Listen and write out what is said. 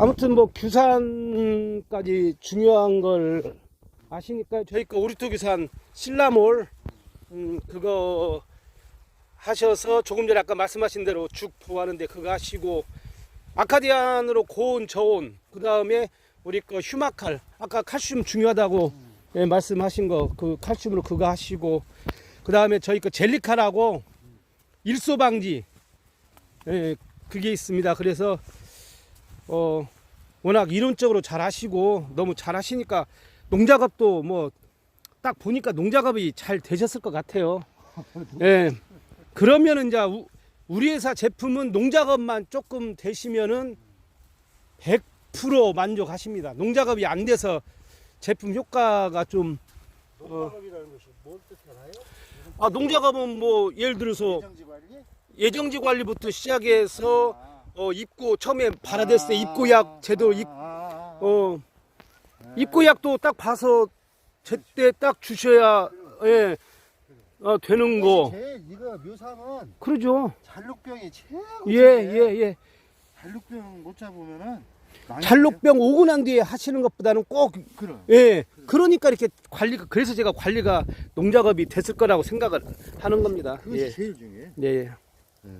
아무튼 뭐 규산까지 중요한 걸 아시니까 저희 거 오리토 규산 신라몰 음 그거 하셔서 조금 전에 아까 말씀하신 대로 죽 부하는데 그거 하시고 아카디안으로 고온 저온 그 다음에 우리 거 휴마칼 아까 칼슘 중요하다고 예, 말씀하신 거 그 칼슘으로 그거 하시고 그 다음에 저희 거 젤리칼하고 일소 방지 예, 그게 있습니다. 그래서 어 워낙 이론적으로 잘 하시고 너무 잘 하시니까 농작업도 뭐 딱 보니까 농작업이 잘 되셨을 것 같아요. 예. 그러면은 이제 우- 우리 회사 제품은 농작업만 조금 되시면은 100% 만족하십니다. 농작업이 안 돼서 제품 효과가 좀 농작업이라는 것이 뭘 뜻하나요? 아, 농작업은 뭐 예를 들어서 정지 관리? 예정지 관리부터 시작해서 아. 어 입고 처음에 발화됐을 때 입고약 제대로 입, 아, 아, 어 입고약도 딱 봐서 제때 딱 주셔야 예 어, 되는 거 제일 이거 묘상은 그러죠 잔룩병이 최고. 예예 예, 잔룩병 못 잡으면은. 잔록병 오고 난 뒤에 하시는 것보다는 꼭 그럼. 예. 그러니까 이렇게 관리가 그래서 제가 관리가 농작업이 됐을 거라고 생각을 하는 겁니다. 그것이 예. 제일 중요해. 예. 예. 예.